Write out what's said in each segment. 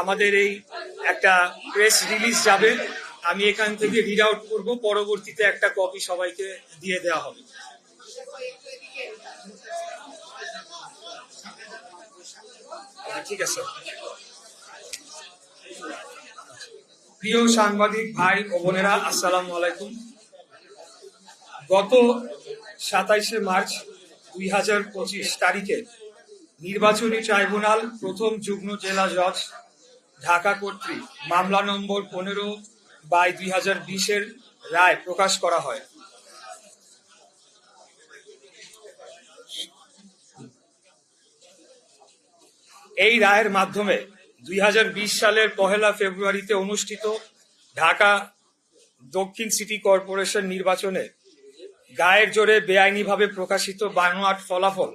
আমাদের এই একটা প্রেস রিলিজ যাবে আমি এখান থেকে রিড আউট করব পরবর্তীতে একটা কপি সবাইকে দিয়ে দেওয়া হবে। আচ্ছা, ঠিক আছে। প্রিয় সাংবাদিক ভাই ও বোনেরা আসসালামু আলাইকুম। গত সাতাইশে মার্চ দুই হাজার পঁচিশ তারিখে নির্বাচনী ট্রাইব্যুনাল প্রথম যুগ্ম জেলা জজ ঢাকা কর্তৃক মামলা নম্বর পনেরো বাই দুই হাজার বিশের রায় প্রকাশ করা হয়। এই রায়ের মাধ্যমে দুই হাজার বিশ সালের পহেলা ফেব্রুয়ারিতে অনুষ্ঠিত ঢাকা দক্ষিণ সিটি কর্পোরেশন নির্বাচনে গায়ের জোরে বেআইনিভাবে প্রকাশিত বানোয়াট ফলাফল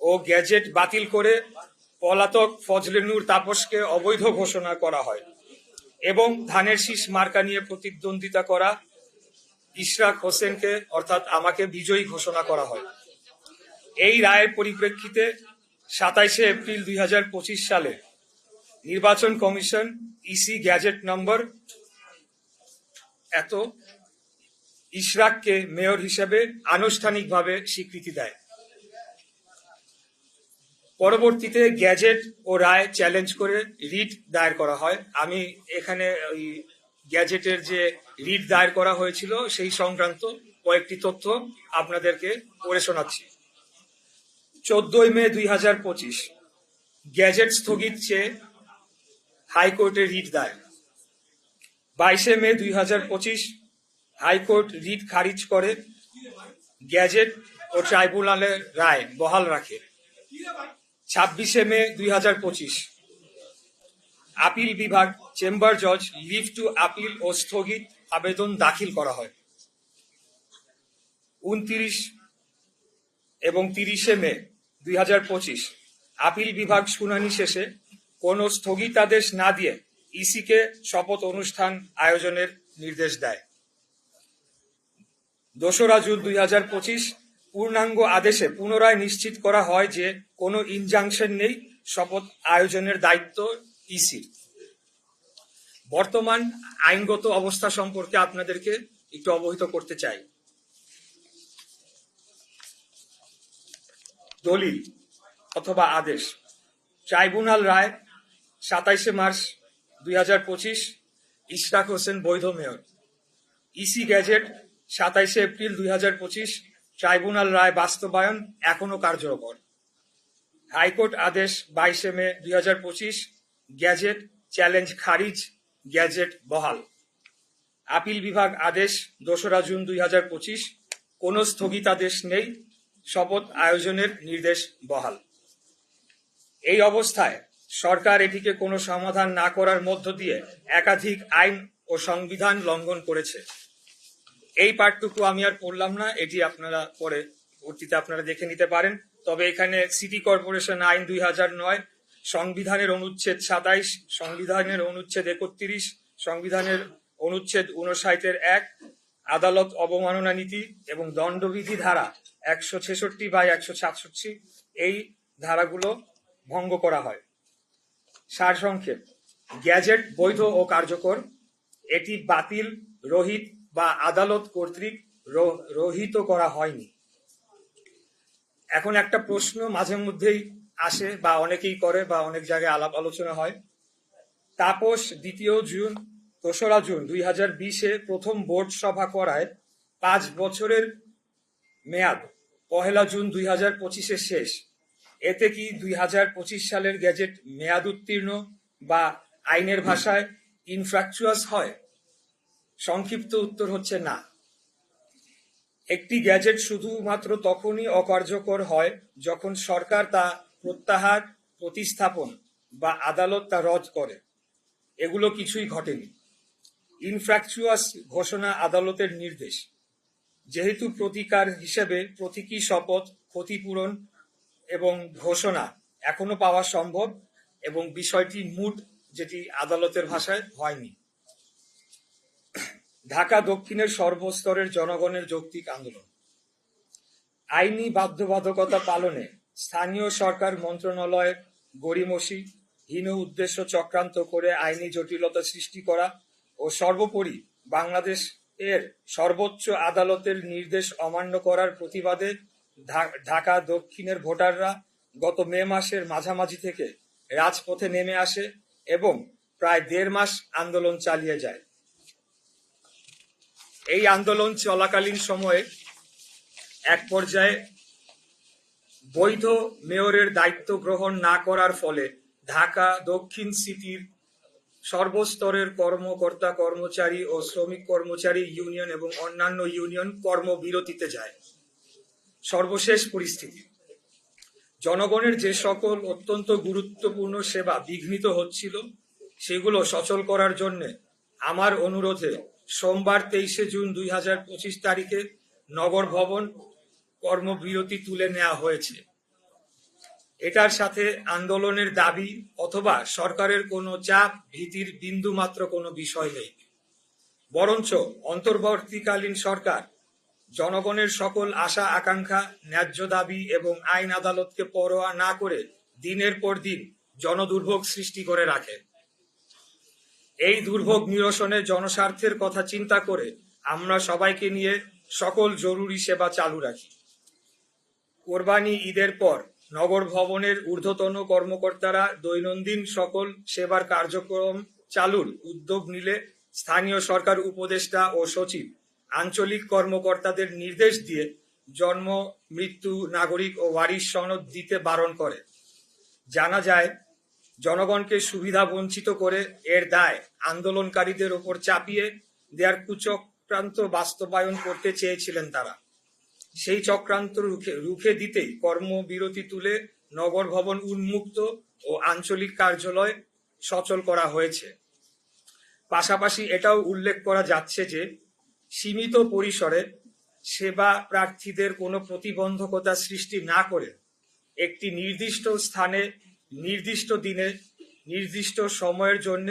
ও গ্যাজেট বাতিল করে পলাতক ফজলে নূর তাপসকে অবৈধ ঘোষণা করা হয় এবং ধানের শীষ মার্কা নিয়ে প্রতিদ্বন্দ্বিতা করা ইশরাক হোসেনকে, অর্থাৎ আমাকে বিজয়ী ঘোষণা করা হয়। এই রায়ের পরিপ্রেক্ষিতে সাতাইশে এপ্রিল দুই হাজার পঁচিশ সালে নির্বাচন কমিশন ইসি গ্যাজেট নম্বর এত ইশরাককে মেয়র হিসেবে আনুষ্ঠানিকভাবে স্বীকৃতি দেয়। পরবর্তীতে গ্যাজেট ও রায় চ্যালেঞ্জ করে রিট দায়ের করা হয়। আমি এখানে ওই গ্যাজেটের যে রিট দায়ের করা হয়েছিল, সেই সংক্রান্ত কয়েকটি তথ্য আপনাদেরকে পড়ে শোনাচ্ছি। চোদ্দই মে দুই হাজার পঁচিশ, গ্যাজেট স্থগিত চেয়ে হাইকোর্টে রিট দায়ের। বাইশে মে দুই হাজার পঁচিশ, হাইকোর্ট রিট খারিজ করে গ্যাজেট ও ট্রাইব্যুনালের রায় বহাল রাখে। ছাব্বিশে মে দুই হাজার পঁচিশ। আপিল বিভাগ, চেম্বার জজ, লিভ টু আপিল ও স্থগিত আবেদন দাখিল করা হয়। উনত্রিশ এবং তিরিশে মে দুই হাজার পঁচিশ, আপিল বিভাগ শুনানি শেষে কোনো স্থগিতাদেশ না দিয়ে ইসিকে শপথ অনুষ্ঠান আয়োজনের নির্দেশ দেয়। দোসরা জুন দুই হাজার পঁচিশ পূর্ণাঙ্গ আদেশে পুনরায় নিশ্চিত করা হয় যে কোনো ইনজাংশন নেই, শপথ আয়োজনের দায়িত্ব ইসির বর্তমান আইনগত অবস্থা সম্পর্কে আপনাদেরকে একটু অবহিত করতে চাই। দলিল অথবা আদেশ। ট্রাইব্যুনাল রায়, সাতাইশে মার্চ দুই হাজার পঁচিশ, ইশরাক হোসেন বৈধ মেয়র। ইসি গ্যাজেট, সাতাইশে এপ্রিল দুই হাজার পঁচিশ ট্রাইব্যুনাল রায় বাস্তবায়ন এখনও কার্যকর। হাইকোর্ট আদেশ বাইশে মে দুই হাজার পঁচিশ, গ্যাজেট চ্যালেঞ্জ খারিজ, গ্যাজেট বহাল। আপিল বিভাগ আদেশ দোসরা জুন দুই হাজার পঁচিশ, কোনো স্থগিতাদেশ নেই, শপথ আয়োজনের নির্দেশ বহাল। এই অবস্থায় সরকার এটিকে কোনো সমাধান না করার মধ্য দিয়ে একাধিক আইন ও সংবিধান লঙ্ঘন করেছে। এই পার্টটুকু আমি আর পড়লাম না, এটি আপনারা পরে পরবর্তীতে আপনারা দেখে নিতে পারেন। তবে এখানে সিটি কর্পোরেশন আইন দুই হাজার নয়, সংবিধানের অনুচ্ছেদ সাতাইশ, সংবিধানের অনুচ্ছেদ একত্রিশ, সংবিধানের অনুচ্ছেদ উনষাটের এক, আদালত অবমাননা নীতি এবং দণ্ডবিধি ধারা একশো ছেষট্টি বা একশো সাতষট্টি, এই ধারাগুলো ভঙ্গ করা হয়। সারসংক্ষেপ, গ্যাজেট বৈধ ও কার্যকর, এটি বাতিল, রহিত বা আদালত কর্তৃক রহিত করা হয়নি। এখন একটা প্রশ্ন মাঝে মধ্যেই আসে বা অনেকেই করে বা অনেক জায়গায় আলাপ আলোচনা হয়। তাপস, দ্বিতীয় জুন, দোসরা জুন দুই হাজার বিশে প্রথম বোর্ড সভা করায় পাঁচ বছরের মেয়াদ, পহেলা জুন দুই হাজার পঁচিশে শেষ। এতে কি দুই হাজার পঁচিশ সালের গ্যাজেট মেয়াদ উত্তীর্ণ বা আইনের ভাষায় ইনফ্রাকচুয়াস হয়? সংক্ষিপ্ত উত্তর হচ্ছে না। একটি গ্যাজেট শুধুমাত্র তখনই অকার্যকর হয় যখন সরকার তা প্রত্যাহার, প্রতিস্থাপন বা আদালত তা রদ করে। এগুলো কিছুই ঘটেনি। ইনফ্র্যাকচুয়াস ঘোষণা আদালতের নির্দেশ। যেহেতু প্রতিকার হিসেবে প্রতীকী শপথ, ক্ষতিপূরণ এবং ঘোষণা এখনও পাওয়া সম্ভব এবং বিষয়টি মুট যেটি আদালতের ভাষায় হয়নি। ঢাকা দক্ষিণের সর্বস্তরের জনগণের যৌক্তিক আন্দোলন। আইনি বাধ্যবাধকতা পালনে স্থানীয় সরকার মন্ত্রণালয়ের গড়িমসি, হীন উদ্দেশ্য চক্রান্ত করে আইনি জটিলতা সৃষ্টি করা ও সর্বোপরি বাংলাদেশ এর সর্বোচ্চ আদালতের নির্দেশ অমান্য করার প্রতিবাদে ঢাকা দক্ষিণের ভোটাররা গত মে মাসের মাঝামাঝি থেকে রাজপথে নেমে আসে এবং প্রায় দেড় মাস আন্দোলন চালিয়ে যায়। এই আন্দোলন চলাকালীন সময়ে এক পর্যায়ে বৈধ মেয়রের দায়িত্ব গ্রহণ না করার ফলে ঢাকা দক্ষিণ সিটির সর্বস্তরের কর্মকর্তা, কর্মচারী ও শ্রমিক কর্মচারী ইউনিয়ন এবং অন্যান্য ইউনিয়ন কর্মবিরতিতে যায়। সর্বশেষ পরিস্থিতি। জনগণের যে সকল অত্যন্ত গুরুত্বপূর্ণ সেবা বিঘ্নিত হচ্ছিল, সেগুলো সচল করার জন্য আমার অনুরোধে সোমবার তেইশে জুন দুই হাজার পঁচিশ তারিখে নগর ভবন কর্মবিরতি তুলে নেওয়া হয়েছে। এটার সাথে আন্দোলনের দাবি অথবা সরকারের কোনো চাপ, ভীতির বিন্দু মাত্র কোনো বিষয় নেই। বরঞ্চ অন্তর্বর্তীকালীন সরকার জনগণের সকল আশা, আকাঙ্ক্ষা, ন্যায্য দাবি এবং আইন আদালতকে পরোয়া না করে দিনের পর দিন জনদুর্ভোগ সৃষ্টি করে রাখে। এই দুর্ভোগ নিরসনে জনস্বার্থের কথা চিন্তা করে আমরা সবাইকে নিয়ে সকল জরুরি সেবা চালু রাখি। কোরবানি ঈদের পর নগর ভবনের ঊর্ধ্বতন কর্মকর্তারা দৈনন্দিন সকল সেবার কার্যক্রম চালুর উদ্যোগ নিলে স্থানীয় সরকার উপদেষ্টা ও সচিব আঞ্চলিক কর্মকর্তাদের নির্দেশ দিয়ে জন্ম, মৃত্যু, নাগরিক ও ওয়ারিশ সনদ দিতে বারণ করে। জানা যায় জনগণকে সুবিধা বঞ্চিত করে এর দায় আন্দোলনকারীদের ওপর চাপিয়ে দেয়ার কুচক্রান্ত বাস্তবায়ন করতে চেয়েছিলেন তারা। সেই চক্রান্ত রুখে রুখে দিতেই কর্মবিরতি তুলে নগর ভবন উন্মুক্ত ও আঞ্চলিক কার্যালয় সচল করা হয়েছে। পাশাপাশি এটাও উল্লেখ করা যাচ্ছে যে, সীমিত পরিসরে সেবা প্রার্থীদের কোনো প্রতিবন্ধকতা সৃষ্টি না করে একটি নির্দিষ্ট স্থানে নির্দিষ্ট দিনে, নির্দিষ্ট সময়ের জন্য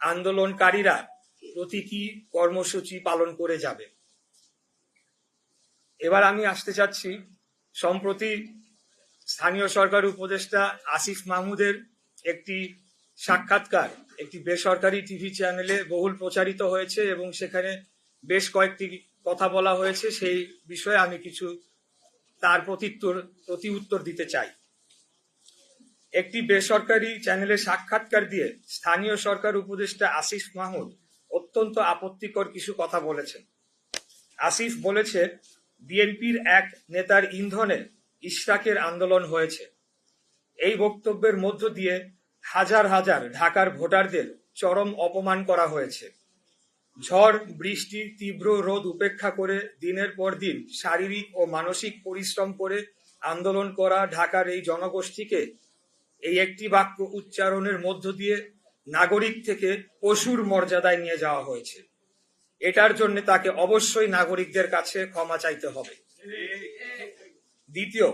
আন্দোলনকারীরা প্রতীকী কর্মসূচি পালন করে যাবে। এবার আমি আসতে চাচ্ছি, সম্প্রতি স্থানীয় সরকার উপদেষ্টা আসিফ মাহমুদের একটি সাক্ষাৎকার, একটি বেসরকারি টিভি চ্যানেলে বহুল প্রচারিত হয়েছে এবং সেখানে বেশ কয়েকটি কথা বলা হয়েছে। সেই বিষয়ে আমি কিছু তার প্রতিউত্তর প্রতি উত্তর দিতে চাই। একটি বেসরকারি চ্যানেলে সাক্ষাৎকার দিয়ে স্থানীয় সরকার উপদেষ্টা আসিফ মাহমুদ অত্যন্ত আপত্তিকর কিছু কথা বলেছেন। আসিফ বলেছে, বিএনপির এক নেতার ইন্ধনে ইশরাকের আন্দোলন হয়েছে। এই বক্তব্যের মধ্য দিয়ে হাজার হাজার ঢাকার ভোটারদের চরম অপমান করা হয়েছে। ঝড়, বৃষ্টি, তীব্র রোদ উপেক্ষা করে দিনের পর দিন শারীরিক ও মানসিক পরিশ্রম করে আন্দোলন করা ঢাকার এই জনগোষ্ঠীকে এই একটি বাক্য উচ্চারণের মধ্য দিয়ে নাগরিক থেকে পশুর মর্যাদায় নিয়ে যাওয়া হয়েছে। এটার জন্য তাকে অবশ্যই নাগরিকদের কাছে ক্ষমা চাইতে হবে। দ্বিতীয়,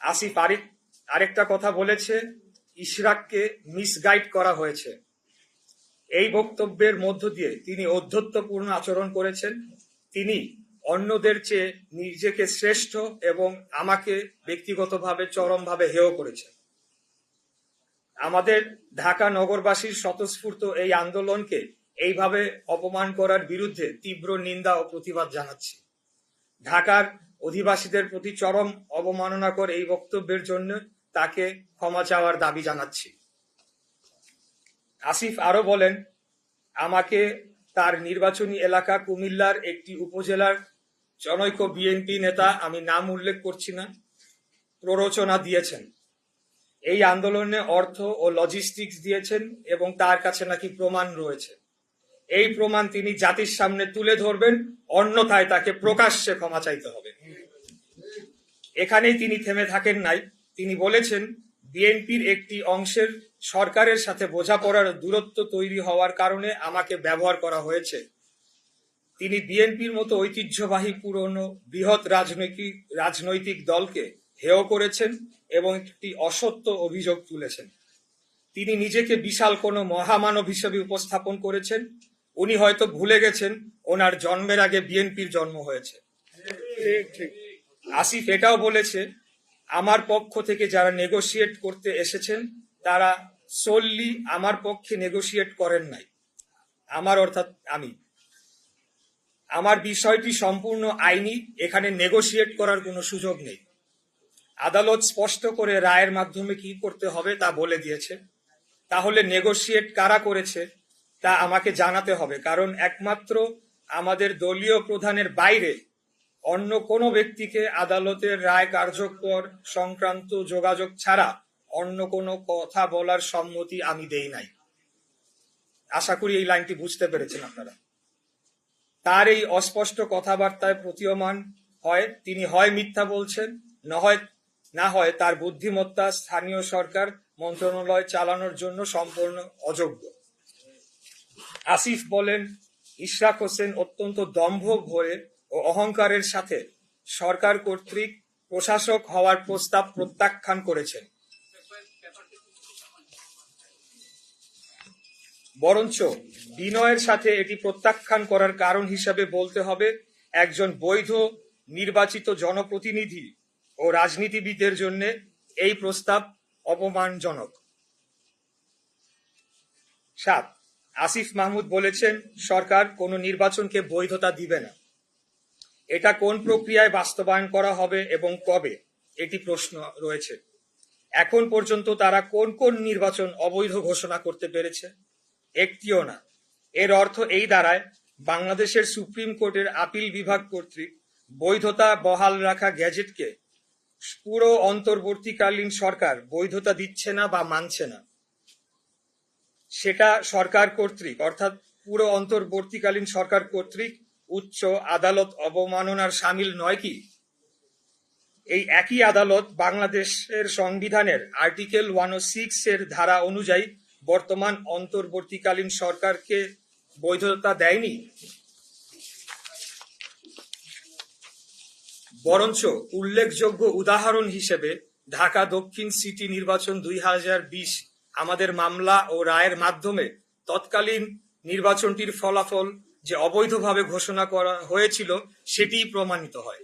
আসিফ আরেক আরেকটা কথা বলেছে, ইশরাককে মিসগাইড করা হয়েছে। এই বক্তব্যের মধ্য দিয়ে তিনি অধ্যত্বপূর্ণ আচরণ করেছেন। তিনি অন্যদের চেয়ে নিজেকে শ্রেষ্ঠ এবং আমাকে ব্যক্তিগতভাবে চরমভাবে হেয় করেছেন। আমাদের ঢাকা নগরবাসীর স্বতঃস্ফূর্ত এই আন্দোলনকে এইভাবে অপমান করার বিরুদ্ধে তীব্র নিন্দা ও প্রতিবাদ জানাচ্ছি। ঢাকার অধিবাসীদের প্রতি চরম অবমাননাকর এই বক্তব্যের জন্য তাকে ক্ষমা চাওয়ার দাবি জানাচ্ছি। আসিফ আরও বলেন, আমাকে তার নির্বাচনী এলাকা কুমিল্লার একটি উপজেলার জনৈক বিএনপি নেতা আমি নাম উল্লেখ করছি না, প্ররোচনা দিয়েছেন। এই আন্দোলনে অর্থ ও লজিস্টিক্স দিয়েছেন এবং তার কাছে নাকি প্রমাণ রয়েছে। এই প্রমাণ তিনি জাতির সামনে তুলে ধরবেন, অন্যথায় তাকে প্রকাশ্যে ক্ষমা চাইতে হবে। এখানেই তিনি থেমে থাকেন নাই। তিনি বলেছেন, বিএনপির একটি অংশের সরকারের সাথে বোঝাপড়ার দূরত্ব তৈরি হওয়ার কারণে আমাকে ব্যবহার করা হয়েছে। তিনি বিএনপির মতো ঐতিহ্যবাহী পুরনো বৃহৎ রাজনৈতিক রাজনৈতিক দলকে হেয় করেছেন। এবং একটি অসত্য অভিযোগ তুলেছেন। তিনি নিজেকে বিশাল কোনো মহামানব হিসেবে উপস্থাপন করেছেন। উনি হয়তো ভুলে গেছেন, ওনার জন্মের আগে বিএনপির জন্ম হয়েছে। আসিফ এটাও বলেছে, আমার পক্ষ থেকে যারা নেগোশিয়েট করতে এসেছেন, তারা সোললি আমার পক্ষে নেগোশিয়েট করেন নাই। আমার অর্থাৎ আমি। আমার বিষয়টি সম্পূর্ণ আইনি, এখানে নেগোশিয়েট করার কোনো সুযোগ নেই। আদালত স্পষ্ট করে রায়ের মাধ্যমে কি করতে হবে তা বলে দিয়েছে। তাহলে নেগোশিয়েট কারা করেছে তা আমাকে জানাতে হবে। কারণ একমাত্র আমাদের দলীয় প্রধানের বাইরে অন্য কোনো ব্যক্তিকে আদালতের রায় কার্যকর সংক্রান্ত যোগাযোগ ছাড়া অন্য কোনো কথা বলার সম্মতি আমি দেই নাই। আশা করি এই লাইনটি বুঝতে পেরেছেন আপনারা। তার এই অস্পষ্ট কথাবার্তায় প্রতীয়মান হয়, তিনি হয় মিথ্যা বলছেন, না হয় না হয় তার বুদ্ধিমত্তা স্থানীয় সরকার মন্ত্রণালয় চালানোর জন্য সম্পূর্ণ অযোগ্য। আসিফ বলেন, ইশরাক হোসেন অত্যন্ত দম্ভ ভরে ও অহংকারের সাথে সরকার কর্তৃক প্রশাসক হওয়ার প্রস্তাব প্রত্যাখ্যান করেছেন। বরঞ্চ বিনয়ের সাথে এটি প্রত্যাখ্যান করার কারণ হিসাবে বলতে হবে, একজন বৈধ নির্বাচিত জনপ্রতিনিধি ও রাজনীতিবিদের জন্য এই প্রস্তাব অপমানজনক। সাত, আসিফ মাহমুদ বলেছেন, সরকার কোনো নির্বাচনকে বৈধতা দিবে না। এটা কোন প্রক্রিয়ায় বাস্তবায়ন করা হবে এবং কবে, এটি প্রশ্ন রয়েছে। এখন পর্যন্ত তারা কোন কোন নির্বাচন অবৈধ ঘোষণা করতে পেরেছে, একটিও না। এর অর্থ এই দাঁড়ায়, বাংলাদেশের সুপ্রিম কোর্টের আপিল বিভাগ কর্তৃক বৈধতা বহাল রাখা গ্যাজেটকে পুরো অন্তর্বর্তীকালীন সরকার বৈধতা দিচ্ছে না বা মানছে না। সেটা সরকার কর্তৃক, অর্থাৎ পুরো অন্তর্বর্তীকালীন সরকার কর্তৃক উচ্চ আদালত অবমাননার সামিল নয় কি? এই একই আদালত বাংলাদেশের সংবিধানের আর্টিকেল ওয়ান সিক্স এর ধারা অনুযায়ী বর্তমান অন্তর্বর্তীকালীন সরকারকে বৈধতা দেয়নি। বরঞ্চ উল্লেখযোগ্য উদাহরণ হিসেবে ঢাকা দক্ষিণ সিটি নির্বাচন দুই হাজার বিশ আমাদের মামলা ও রায়ের মাধ্যমে তৎকালীন নির্বাচনটির ফলাফল যে অবৈধভাবে ঘোষণা করা হয়েছিল সেটিই প্রমাণিত হয়।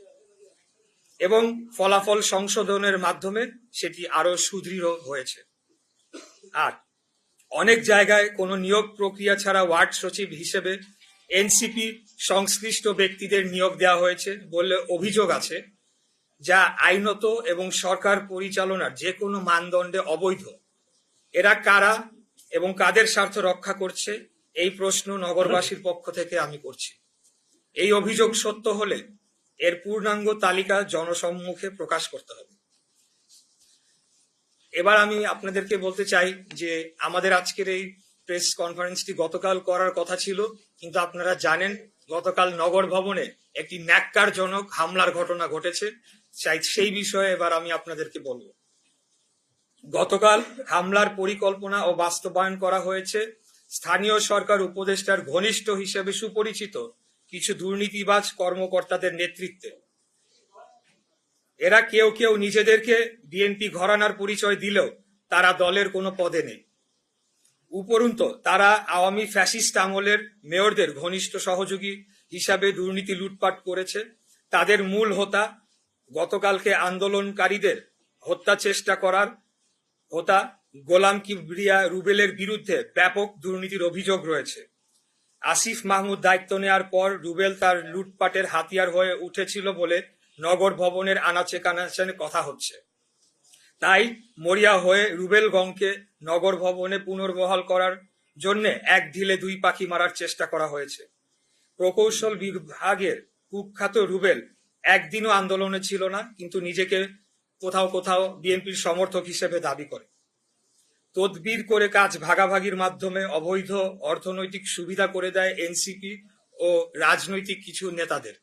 এবং ফলাফল সংশোধনের মাধ্যমে সেটি আরও সুদৃঢ় হয়েছে। আর অনেক জায়গায় কোনো নিয়োগ প্রক্রিয়া ছাড়া ওয়ার্ড সচিব হিসেবে এনসিপি সংশ্লিষ্ট ব্যক্তিদের নিয়োগ দেওয়া হয়েছে বলে অভিযোগ আছে, যা আইনত এবং সরকার পরিচালনার যে কোনো মানদণ্ডে অবৈধ। এরা কারা এবং কাদের স্বার্থ রক্ষা করছে, এই প্রশ্ন নগরবাসীর পক্ষ থেকে আমি করছি। এই অভিযোগ সত্য হলে এর পূর্ণাঙ্গ তালিকা জনসম্মুখে প্রকাশ করতে হবে। এবার আমি আপনাদেরকে বলতে চাই যে আমাদের আজকের এই প্রেস কনফারেন্সটি গতকাল করার কথা ছিল। কিন্তু আপনারা জানেন, গতকাল নগর ভবনে একটি ন্যাক্কারজনক হামলার ঘটনা ঘটেছে। সেই বিষয়ে এবার আমি আপনাদেরকে বলব। গতকাল হামলার পরিকল্পনা ও বাস্তবায়ন করা হয়েছে। স্থানীয় সরকার উপদেষ্টার ঘনিষ্ঠ হিসেবে সুপরিচিত কিছু দুর্নীতিবাজ কর্মকর্তাদের নেতৃত্বে। এরা কেউ কেউ নিজেদেরকে বিএনপি ঘরানার পরিচয় দিলেও তারা দলের কোনো পদে নেই। উপরন্ত তারা আওয়ামী ফ্যাসিস্ট আমলের মেয়রদের ঘনিষ্ঠ সহযোগী হিসাবে দুর্নীতি লুটপাট করেছে। তাদের মূল হোতা গতকালকে আন্দোলনকারীদের হত্যা চেষ্টা করার হোতা গোলাম কিবরিয়া রুবেলের বিরুদ্ধে ব্যাপক দুর্নীতির অভিযোগ রয়েছে। আসিফ মাহমুদ দায়িত্ব নেওয়ার পর রুবেল তার লুটপাটের হাতিয়ার হয়ে উঠেছিল বলে নগর ভবনের আনাচে কানাচে কথা হচ্ছে। তাই মরিয়া হয়ে রুবেলগঞ্জকে নগর ভবনে পুনর্বহাল করার জন্য এক ঢিলে দুই পাখি মারার চেষ্টা করা হয়েছে। প্রকৌশল বিভাগের কুখ্যাত রুবেল একদিনও আন্দোলনে ছিল না, কিন্তু নিজেকে কোথাও কোথাও বিএনপির সমর্থক হিসেবে দাবি করে। তদবির করে কাজ ভাগাভাগির মাধ্যমে অবৈধ অর্থনৈতিক সুবিধা করে দেয় এনসিপি ও রাজনৈতিক কিছু নেতাদের।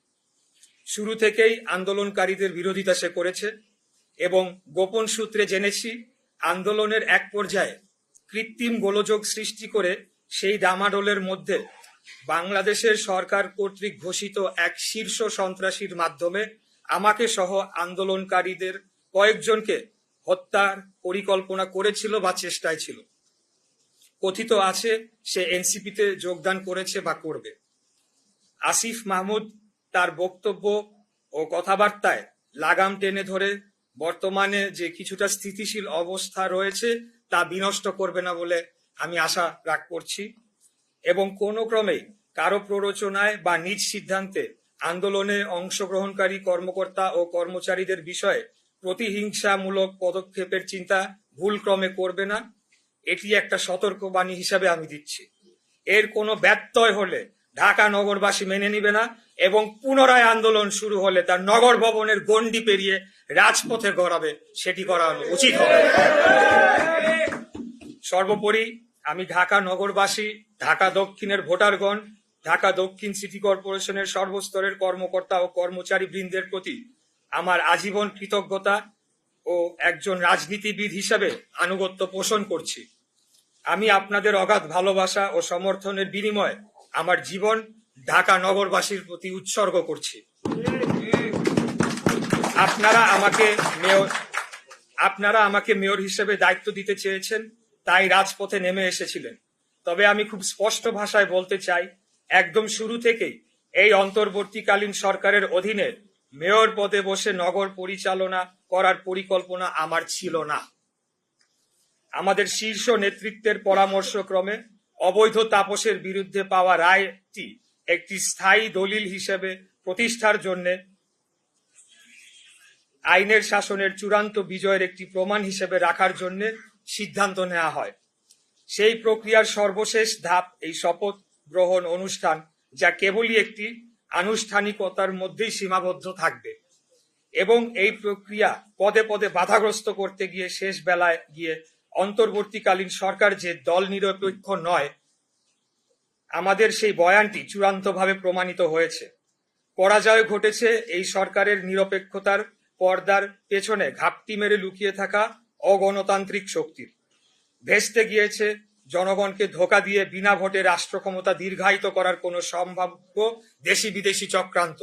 শুরু থেকেই আন্দোলনকারীদের বিরোধিতা সে করেছে। এবং গোপন সূত্রে জেনেছি, আন্দোলনের এক পর্যায়ে কৃত্রিম গোলযোগ সৃষ্টি করে সেই ডামাডোলের মধ্যে বাংলাদেশের সরকার কর্তৃক ঘোষিত এক শীর্ষ সন্ত্রাসীর মাধ্যমে আমাকে সহ আন্দোলনকারীদের কয়েকজনকে হত্যার পরিকল্পনা করেছিল বা চেষ্টায় ছিল। কথিত আছে, সে এনসিপিতে যোগদান করেছে বা করবে। আসিফ মাহমুদ তার বক্তব্য ও কথাবার্তায় লাগাম টেনে ধরে বর্তমানে যে কিছুটা স্থিতিশীল অবস্থা রয়েছে, তা বিনষ্ট করবে না বলে আমি আশা রাখ করছি। এবং কোনো ক্রমে কারও প্ররোচনায় বা নিজ সিদ্ধান্তে আন্দোলনে অংশগ্রহণকারী কর্মকর্তা ও কর্মচারীদের বিষয়ে প্রতিহিংসামূলক পদক্ষেপের চিন্তা ভুল ক্রমে করবে না। এটি একটা সতর্কবাণী হিসাবে আমি দিচ্ছি। এর কোনো ব্যত্যয় হলে ঢাকা নগরবাসী মেনে নিবে না এবং পুনরায় আন্দোলন শুরু হলে তার নগর ভবনের গণ্ডি পেরিয়ে রাজপথে গড়াবে, সেটি করা উচিত হবে। সর্বোপরি আমি ঢাকা নগরবাসী, ঢাকা দক্ষিণের ভোটারগণ, ঢাকা দক্ষিণ সিটি কর্পোরেশনের সর্বস্তরের কর্মকর্তা ও কর্মচারী বৃন্দের প্রতি আমার আজীবন কৃতজ্ঞতা ও একজন রাজনীতিবিদ হিসাবে আনুগত্য পোষণ করছি। আমি আপনাদের অগাধ ভালোবাসা ও সমর্থনের বিনিময়ে আমার জীবন ঢাকা নগরবাসীর প্রতি উৎসর্গ করছি। আপনারা আমাকে মেয়র, আপনারা আমাকে মেয়র হিসেবে দায়িত্ব দিতে চেয়েছেন, তাই রাজপথে নেমে এসেছিলেন। তবে আমি খুব স্পষ্ট ভাষায় বলতে চাই, একদম শুরু থেকেই এই অন্তর্বর্তীকালীন সরকারের অধীনে মেয়র পদে বসে নগর পরিচালনা করার পরিকল্পনা আমার ছিল না। আমাদের শীর্ষ নেতৃত্বের পরামর্শক্রমে অবৈধ তাপসের বিরুদ্ধে পাওয়া রায়টি একটি স্থায়ী দলিল হিসেবে প্রতিষ্ঠার জন্য আইনের শাসনের চূড়ান্ত বিজয়ের একটি প্রমাণ হিসেবে রাখার জন্য সিদ্ধান্ত নেওয়া হয়। সেই প্রক্রিয়ার সর্বশেষ ধাপ এই শপথ গ্রহণ অনুষ্ঠান, যা কেবলই একটি আনুষ্ঠানিকতার মধ্যেই সীমাবদ্ধ থাকবে এবং এই প্রক্রিয়া পদে পদে বাধাগ্রস্ত করতে গিয়ে শেষ বেলায় গিয়ে অন্তর্বর্তীকালীন সরকার যে দল নিরপেক্ষ নয়, আমাদের সেই বয়ানটি চূড়ান্তভাবে প্রমাণিত হয়েছে। পরাজয় ঘটেছে এই সরকারের নিরপেক্ষতার পর্দার পেছনে ঘাপটি মেরে লুকিয়ে থাকা অগণতান্ত্রিক শক্তির। ভেস্তে গিয়েছে জনগণকে ধোকা দিয়ে বিনা ভোটে রাষ্ট্র ক্ষমতা দীর্ঘায়িত করার কোনো সম্ভাব্য দেশি বিদেশি চক্রান্ত।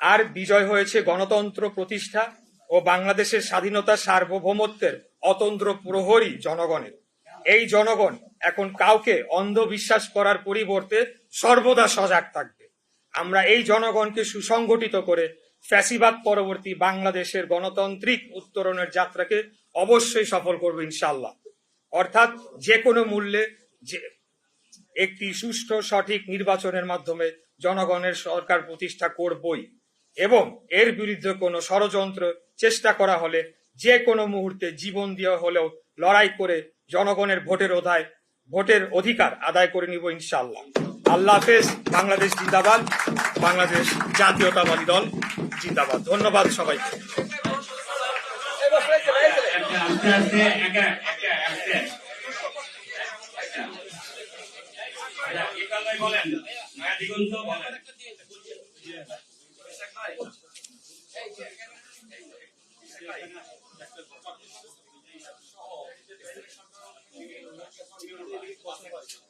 আর বিজয় হয়েছে গণতন্ত্র প্রতিষ্ঠা ও বাংলাদেশের স্বাধীনতা সার্বভৌমত্বের অতন্ত্র প্রহরী জনগণের। এই জনগণ এখন কাউকে অন্ধবিশ্বাস করার পরিবর্তে সর্বদা সজাগ থাকবে। আমরা এই জনগণকে সুসংগঠিত করে ফ্যাসিবাদ পরবর্তী বাংলাদেশের গণতান্ত্রিক উত্তরণের যাত্রাকে অবশ্যই সফল করব ইনশাল্লাহ অর্থাৎ যে কোনো মূল্যে যে একটি সুষ্ঠু সঠিক নির্বাচনের মাধ্যমে জনগণের সরকার প্রতিষ্ঠা করবই এবং এর বিরুদ্ধে কোনো ষড়যন্ত্র চেষ্টা করা হলে যে কোনো মুহূর্তে জীবন দেওয়া হলেও লড়াই করে জনগণের ভোটের অধায় ভোটের অধিকার আদায় করে নিব ইনশাল্লাহ আল্লাহ হাফেজ বাংলাদেশ জিন্দাবাদ বাংলাদেশ জাতীয়তাবাদী দল জিন্দাবাদ। ধন্যবাদ সবাইকে। এই সময়সীমার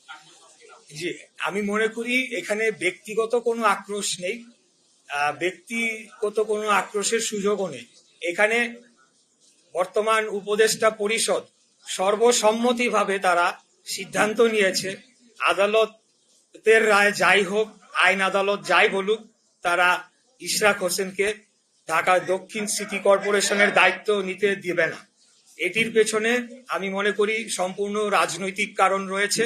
জি, আমি মনে করি এখানে ব্যক্তিগত কোনো আক্রোশ নেই ব্যক্তিগত কোনো আক্রোশের সুযোগও নেই। এখানে বর্তমান উপদেষ্টা পরিষদ সর্বসম্মতিভাবে তারা সিদ্ধান্ত নিয়েছে, আদালতের রায় যাই হোক, আইন আদালত যাই বলুক, তারা ইশরাক হোসেনকে ঢাকা দক্ষিণ সিটি কর্পোরেশনের দায়িত্ব নিতে দিবে না। এটির পেছনে আমি মনে করি সম্পূর্ণ রাজনৈতিক কারণ রয়েছে।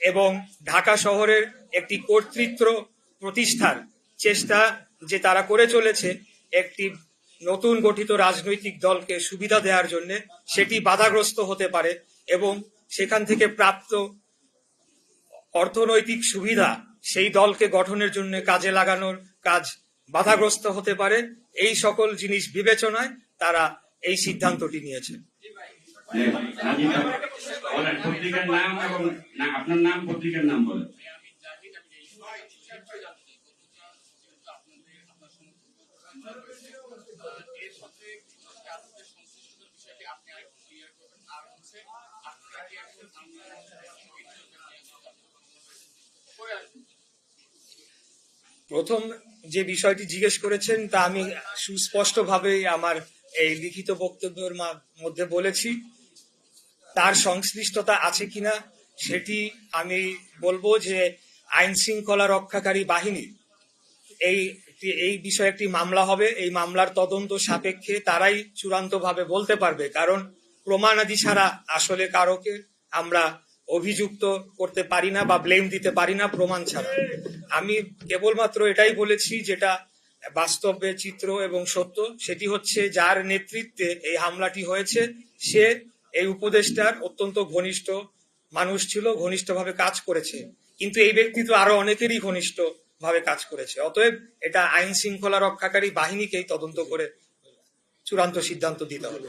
এবং ঢাকা শহরের একটি কর্তৃত্ব প্রতিষ্ঠার চেষ্টা যে তারা করে চলেছে, একটি নতুন গঠিত রাজনৈতিক দলকে সুবিধা দেওয়ার জন্য সেটি বাধাগ্রস্ত হতে পারে এবং সেখান থেকে প্রাপ্ত অর্থনৈতিক সুবিধা সেই দলকে গঠনের জন্য কাজে লাগানোর কাজ বাধাগ্রস্ত হতে পারে। এই সকল জিনিস বিবেচনায় তারা এই সিদ্ধান্তটি নিয়েছে। পত্রিকার নাম এবং আপনার নাম পত্রিকার নাম বলেন। প্রথম যে বিষয়টি জিজ্ঞেস করেছেন তা আমি সুস্পষ্টভাবেই আমার এই লিখিত বক্তব্যের মধ্যে বলেছি। তার সংশ্লিষ্টতা আছে কিনা সেটি আমি বলব যে আইন শৃঙ্খলা রক্ষাকারী বাহিনী, এই এই বিষয়ে একটি মামলা হবে। এই মামলার তদন্ত সাপেক্ষে তারাই চূড়ান্তভাবে বলতে পারবে। কারণ প্রমাণাদি ছাড়া আসলে কারোকে আমরা অভিযুক্ত করতে পারি না বা ব্লেম দিতে পারি না প্রমাণ ছাড়া। আমি কেবলমাত্র এটাই বলেছি যেটা বাস্তবে চিত্র এবং সত্য। সেটি হচ্ছে যার নেতৃত্বে এই হামলাটি হয়েছে, সে এই উপদেষ্টার অত্যন্ত ঘনিষ্ঠ মানুষ ছিল ঘনিষ্ঠভাবে কাজ করেছে। কিন্তু এই ব্যক্তি তো আরও অনেকেরই ঘনিষ্ঠ ভাবে কাজ করেছে। অতএব এটা আইন শৃঙ্খলা রক্ষাকারী বাহিনীকেই তদন্ত করে চূড়ান্ত সিদ্ধান্ত দিতে হবে।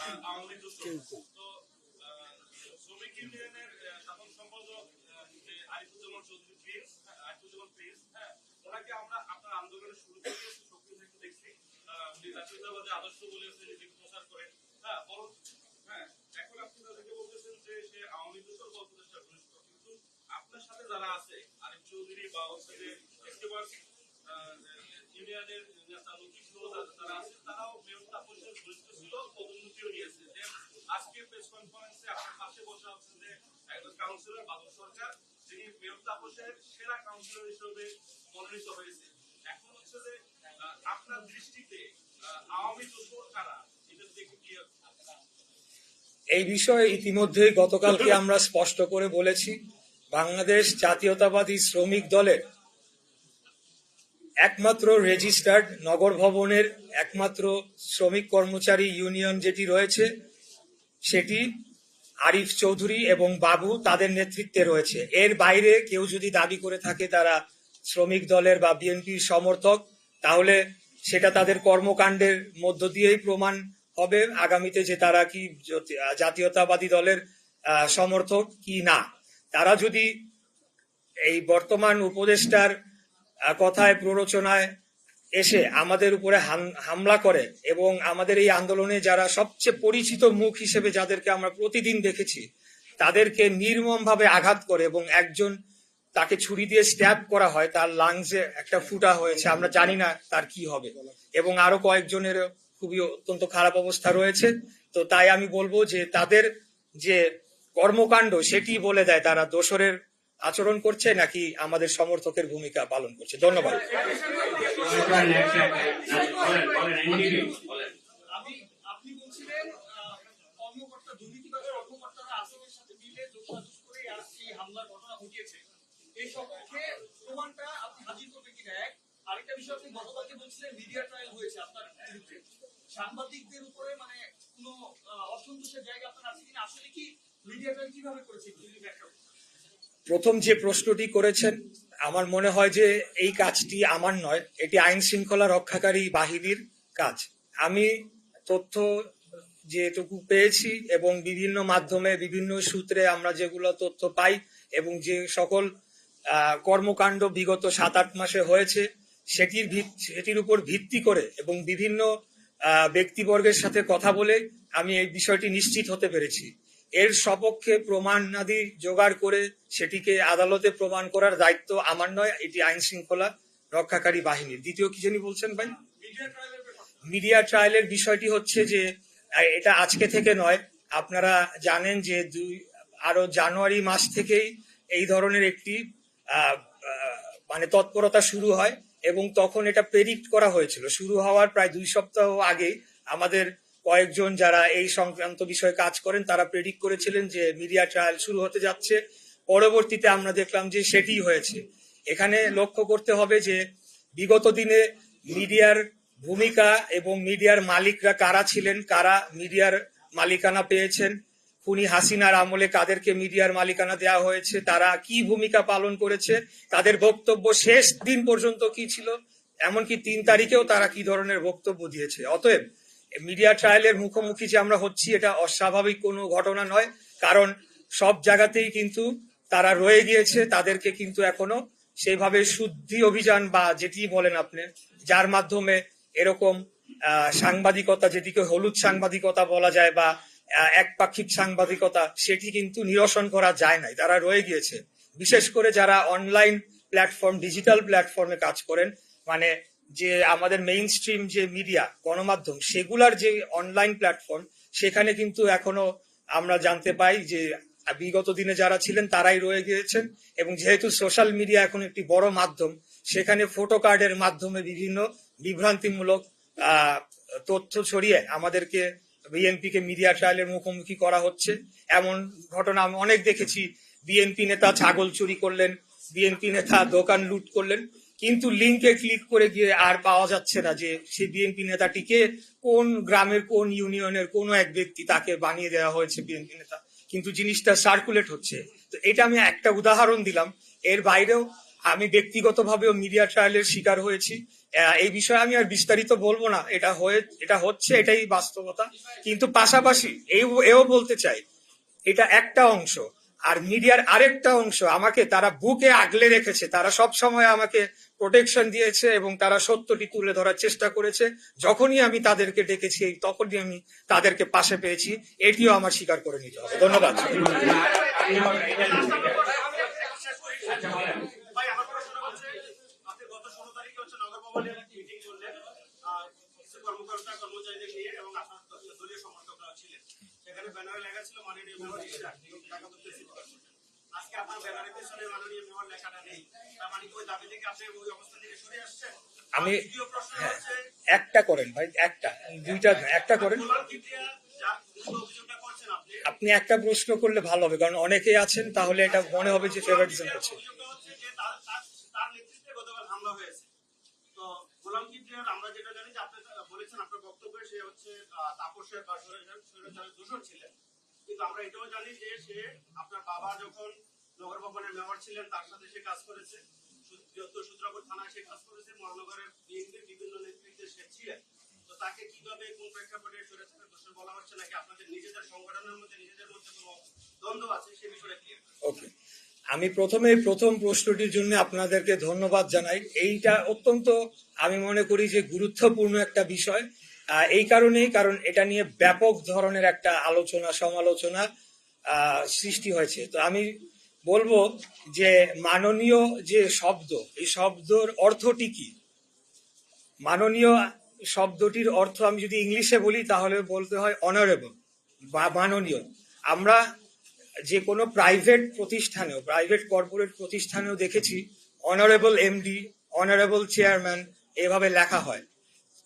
হ্যাঁ, দাঁড়ান, ইউনিয়নের সাধারণ সম্পাদক আরিফুজ্জামান চৌধুরী প্রিন্স আরিফুজ্জামান প্রিন্স হ্যাঁ ওনাকে আমরা আপনার আন্দোলনের শুরু থেকে সক্রিয় থেকে দেখছি জাতীয়তাবাদী আদর্শ বলে নিজেকে প্রচার করেন হ্যাঁ বরং হ্যাঁ এখন আপনি তাদেরকে বলতেছেন যে সে আওয়ামী লীগ দোষর বা উপদেষ্টার ঘনিষ্ঠ কিন্তু আপনার সাথে যারা আছে আরিফ চৌধুরী বা হচ্ছে যে একেবারে ইউনিয়নের নেতা লতিফ যারা আছে তারাও মেয়রটা পরিষদ ঘনিষ্ঠ ছিল পদোন্নতিও নিয়েছে আজকে প্রেস কনফারেন্সে আপনার পাশে বসে আছেন যে একজন কাউন্সিলর বাদল সরকার, যিনি মেয়র তাপসের সেরা কাউন্সিলর হিসেবে মনোনীত হয়েছে। এখন হচ্ছে যে আপনার দৃষ্টিতে আওয়ামী এটা দেখে কি এই বিষয়ে ইতিমধ্যেই গতকালকে আমরা স্পষ্ট করে বলেছি, বাংলাদেশ জাতীয়তাবাদী শ্রমিক দলের একমাত্র রেজিস্টার্ড নগর ভবনের একমাত্র শ্রমিক কর্মচারী ইউনিয়ন যেটি রয়েছে সেটি আরিফ চৌধুরী এবং বাবু তাদের নেতৃত্বে রয়েছে। এর বাইরে কেউ যদি দাবি করে থাকে তারা শ্রমিক দলের বা বিএনপির সমর্থক, তাহলে সেটা তাদের কর্মকাণ্ডের মধ্য দিয়েই প্রমাণ হবে আগামীতে যে তারা কি জাতীয়তাবাদী দলের সমর্থক কি না। তারা যদি এই বর্তমান উপদেষ্টার কথায়, প্ররোচনায় এসে আমাদের উপরে হামলা করে এবং আমাদের এই আন্দোলনে যারা সবচেয়ে পরিচিত মুখ হিসেবে যাদেরকে আমরা প্রতিদিন দেখেছি, তাদেরকে নির্মমভাবে আঘাত করে এবং একজন তাকে ছুরি দিয়ে স্ট্যাব করা হয়, তার লাংসে একটা ফুটা হয়েছে, আমরা জানি না তার কি হবে। এবং আরও কয়েকজনের খুবই অত্যন্ত খারাপ অবস্থা রয়েছে। তো তাই আমি বলব যে তাদের যে কর্মকাণ্ড, সেটি বলে দেয় তারা দোসরের আচরণ করছে নাকি আমাদের সমর্থকের ভূমিকা পালন করছে। ধন্যবাদ। আরেকটা বিষয় আপনি বলছিলেন মিডিয়া হয়েছে আপনার সাংবাদিকদের উপরে মানে কোনো জায়গা আপনার আছে কিনা আসলে কি মিডিয়া কীভাবে। প্রথম যে প্রশ্নটি করেছেন আমার মনে হয় যে এই কাজটি আমার নয়, এটি আইন শৃঙ্খলা রক্ষাকারী বাহিনীর কাজ। আমি তথ্য যেটুকু পেয়েছি এবং বিভিন্ন মাধ্যমে, বিভিন্ন সূত্রে আমরা যেগুলো তথ্য পাই এবং যে সকল কর্মকাণ্ড বিগত সাত আট মাসে হয়েছে, সেটির সেটির উপর ভিত্তি করে এবং বিভিন্ন ব্যক্তিবর্গের সাথে কথা বলে আমি এই বিষয়টি নিশ্চিত হতে পেরেছি। এর সপক্ষে প্রমাণ প্রমাণাদি জোগাড় করে সেটিকে আদালতে প্রমাণ করার দায়িত্ব আমার নয়, এটি আইন শৃঙ্খলা রক্ষাকারী বাহিনীর। দ্বিতীয় কি জানি বলছেন ভাই? মিডিয়া ট্রায়ালের বিষয়টি হচ্ছে যে এটা আজকে থেকে নয়, আপনারা জানেন যে দুই, আরও জানুয়ারি মাস থেকেই এই ধরনের একটি মানে তৎপরতা শুরু হয় এবং তখন এটা প্রেডিক্ট করা হয়েছিল। শুরু হওয়ার প্রায় দুই সপ্তাহ আগে আমাদের কয়েকজন যারা এই সংক্রান্ত বিষয়ে কাজ করেন, তারা প্রেডিক্ট করেছিলেন যে মিডিয়া ট্রায়াল শুরু হতে যাচ্ছে। পরবর্তীতে আমরা দেখলাম যে সেটি হয়েছে। এখানে লক্ষ্য করতে হবে যে বিগত দিনে মিডিয়ার ভূমিকা এবং মিডিয়ার মালিকরা কারা ছিলেন, কারা মিডিয়ার মালিকানা পেয়েছেন, খুনি হাসিনার আমলে কাদেরকে মিডিয়ার মালিকানা দেওয়া হয়েছে, তারা কি ভূমিকা পালন করেছে, তাদের বক্তব্য শেষ দিন পর্যন্ত কি ছিল, এমনকি তিন তারিখেও তারা কি ধরনের বক্তব্য দিয়েছে। অতএব মিডিয়া ট্রায়ালের মুখোমুখি যে আমরা হচ্ছি, এটা অস্বাভাবিক কোনো ঘটনা নয়। কারণ সব জায়গাতেই কিন্তু তারা রয়ে গিয়েছে, তাদেরকে কিন্তু এখনও সেইভাবে শুদ্ধি অভিযান বা যেটি বলেন আপনি, যার মাধ্যমে এরকম সাংবাদিকতা, যেটিকে হলুদ সাংবাদিকতা বলা যায় বা একপাক্ষিক সাংবাদিকতা, সেটি কিন্তু নিরসন করা যায় নাই। তারা রয়ে গিয়েছে। বিশেষ করে যারা অনলাইন প্ল্যাটফর্ম ডিজিটাল প্ল্যাটফর্মে কাজ করেন মানে যে আমাদের মেইন স্ট্রিম যে মিডিয়া গণমাধ্যম, সেগুলার যে অনলাইন প্ল্যাটফর্ম সেখানে কিন্তু এখনও আমরা জানতে পাই যে বিগত দিনে যারা ছিলেন, তারাই রয়ে গিয়েছেন এবং যেহেতু সোশ্যাল মিডিয়া এখন একটি বড় মাধ্যম, সেখানে ফটো কার্ডের মাধ্যমে বিভিন্ন বিভ্রান্তিমূলক তথ্য ছড়িয়ে আমাদেরকে বিএনপি কে মিডিয়া ট্রায়ালের মুখোমুখি করা হচ্ছে। এমন ঘটনা আমি অনেক দেখেছি। বিএনপি নেতা ছাগল চুরি করলেন বিএনপি নেতা দোকান লুট করলেন। কিন্তু লিঙ্কে ক্লিক করে গিয়ে আর পাওয়া যাচ্ছে না যে সেই বিএনপি নেতাটিকে কোন গ্রামের, কোন ইউনিয়নের কোনো এক ব্যক্তি তাকে বানিয়ে দেওয়া হয়েছে বিএনপি নেতা। কিন্তু জিনিসটা সার্কুলেট হচ্ছে। তো এটা আমি একটা উদাহরণ দিলাম। এর বাইরেও আমি ব্যক্তিগতভাবেও মিডিয়া ট্রায়ালের শিকার হয়েছি। এই বিষয়ে আমি আর বিস্তারিত বলব না। এটা হয়ে, এটা হচ্ছে, এটাই বাস্তবতা। কিন্তু পাশাপাশি এও বলতে চাই, এটা একটা অংশ। আর মিডিয়ার আরেকটা অংশ, আমাকে তারা বুকে আগলে রেখেছে। তারা সব সময় আমাকে প্রোটেকশন দিয়েছে এবং তারা সত্যটি তুলে ধরার চেষ্টা করেছে। যখনই আমি তাদেরকে ডেকেছি, তখনই আমি তাদেরকে পাশে পেয়েছি। এটিও আমার স্বীকার করে নিতে হবে। ধন্যবাদ বলেন ভাই আমার প্রশ্ন হচ্ছে আপনি গত ষোলো তারিখে হচ্ছে নগর ভবনে মিটিং করলেন আহ, কিছু কর্মকর্তা কর্মচারীদের নিয়ে এবং আপনার দ- দলীয় সমর্থকরা ছিলেন সেখানে ব্যানারে লেখা ছিল মাননীয় মেয়র সিটি কর্পোরেশন। আজকে আপনার ব্যানারের পেছনে মাননীয় মেয়র লেখাটা নেই। তার মানে ওই দাবি থেকে আপনি ওই অবস্থা থেকে সরে আসছেন? আমি হচ্ছে একটা করেন ভাই একটা। দুইটা একটা করেন। আপনি। একটা প্রশ্ন করলে ভালো হবে কারণ অনেকেই আছেন তাহলে এটা মনে হবে যে ফেভারিটিজম করছে কিবরিয়ার আমরা যেটা জানি বলেছেন আপনার বক্তব্যে সে হচ্ছে তাপসের বা স্বৈরাচারের দূষণ ছিলেন। কিন্তু আমরা এটাও জানি যে সে আপনার বাবা যখন নগর ভবনের মেয়র ছিলেন, তার সাথে সে কাজ করেছে। বৃহত্তর সূত্রাপুর থানায় সে কাজ করেছে, মহানগরের বিএনপির বিভিন্ন নেতৃত্বে সে ছিলেন। তো তাকে কীভাবে, কোন প্রেক্ষাপটে স্বৈরাচারের দোষর বলা হচ্ছে, নাকি আপনাদের নিজেদের সংগঠনের মধ্যে নিজেদের মধ্যে কোনো দ্বন্দ্ব আছে, সে বিষয়ে ক্লিয়ার ওকে আমি প্রথমে প্রথম প্রশ্নটির জন্য আপনাদেরকে ধন্যবাদ জানাই। এইটা অত্যন্ত আমি মনে করি যে গুরুত্বপূর্ণ একটা বিষয়। এই কারণেই, কারণ এটা নিয়ে ব্যাপক ধরনের একটা আলোচনা, সমালোচনা সৃষ্টি হয়েছে। তো আমি বলব যে মাননীয় যে শব্দ, এই শব্দর অর্থটি কি? মাননীয় শব্দটির অর্থ আমি যদি ইংলিশে বলি, তাহলে বলতে হয় অনারেবল বা মাননীয়। আমরা যে কোনো প্রাইভেট প্রতিষ্ঠানেও প্রাইভেট কর্পোরেট প্রতিষ্ঠানেও দেখেছি অনারেবল এমডি অনারেবল চেয়ারম্যান এভাবে লেখা হয়।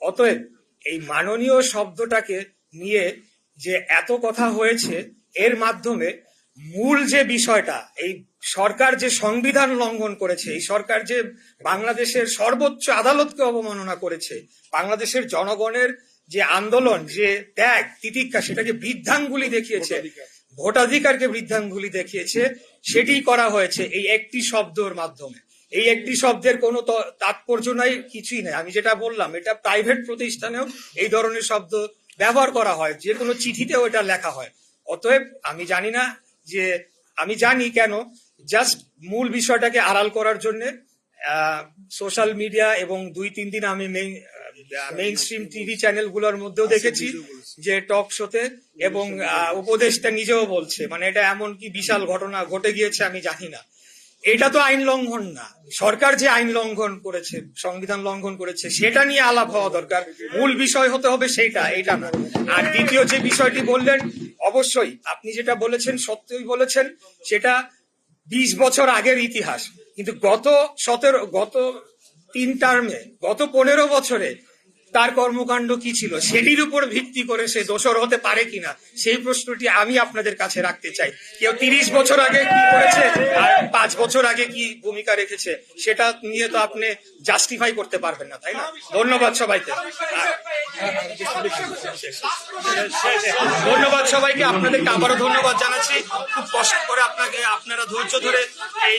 অতএব এই মাননীয় শব্দটাকে নিয়ে যে এত কথা হয়েছে, এর মাধ্যমে মূল যে বিষয়টা, এই সরকার যে সংবিধান লঙ্ঘন করেছে, এই সরকার যে বাংলাদেশের সর্বোচ্চ আদালতকে অবমাননা করেছে, বাংলাদেশের জনগণের যে আন্দোলন, যে ত্যাগ, তিতিক্ষা, সেটাকে বৃদ্ধাঙ্গুলি দেখিয়েছে ভোটাধিকারকে বৃদ্ধাঙ্গুলি দেখিয়েছে সেটি করা হয়েছে এই একটি শব্দর মাধ্যমে। এই একটি শব্দের কোনো তাৎপর্য নাই কিছুই নাই। আমি যেটা বললাম এটা প্রাইভেট প্রতিষ্ঠানেও এই ধরনের শব্দ ব্যবহার করা হয়। যে কোনো চিঠিতেও এটা লেখা হয়। অতএব আমি জানি না যে আমি জানি কেন জাস্ট মূল বিষয়টাকে আড়াল করার জন্য সোশ্যাল মিডিয়া এবং দুই তিন দিন আমি মেইন স্ট্রিম টিভি চ্যানেলগুলোর মধ্যেও দেখেছি। যে টক শোতে এবং আহ, উপদেষ্টা নিজেও বলছে মানে এটা এমন কি বিশাল ঘটনা ঘটে গিয়েছে আমি জানি না। এটা তো আইন লঙ্ঘন না। সরকার যে আইন লঙ্ঘন করেছে সংবিধান লঙ্ঘন করেছে সেটা নিয়ে আলাপ হওয়া দরকার। মূল বিষয় হতে হবে সেইটা এটা না। আর দ্বিতীয় যে বিষয়টি বললেন অবশ্যই আপনি যেটা বলেছেন সত্যই বলেছেন সেটা বিশ বছর আগের ইতিহাস। কিন্তু গত সতেরো গত তিন টার্মে গত পনেরো বছরে তার কর্মকাণ্ড কি ছিল? সেটির উপর ভিত্তি করে সে দোষর হতে পারে কিনা? সেই প্রশ্নটি আমি আপনাদের কাছে রাখতে চাই। কেউ তিরিশ বছর আগে কি করেছে আর পাঁচ বছর আগে কি ভূমিকা রেখেছে, সেটা নিয়ে তো আপনি জাস্টিফাই করতে পারবেন না, তাই না? ধন্যবাদ সবাইকে। ধন্যবাদ সবাইকে। আপনাদেরকে আবারও ধন্যবাদ জানাচ্ছি। খুব কষ্ট করে আপনাকে, আপনারা ধৈর্য ধরে এই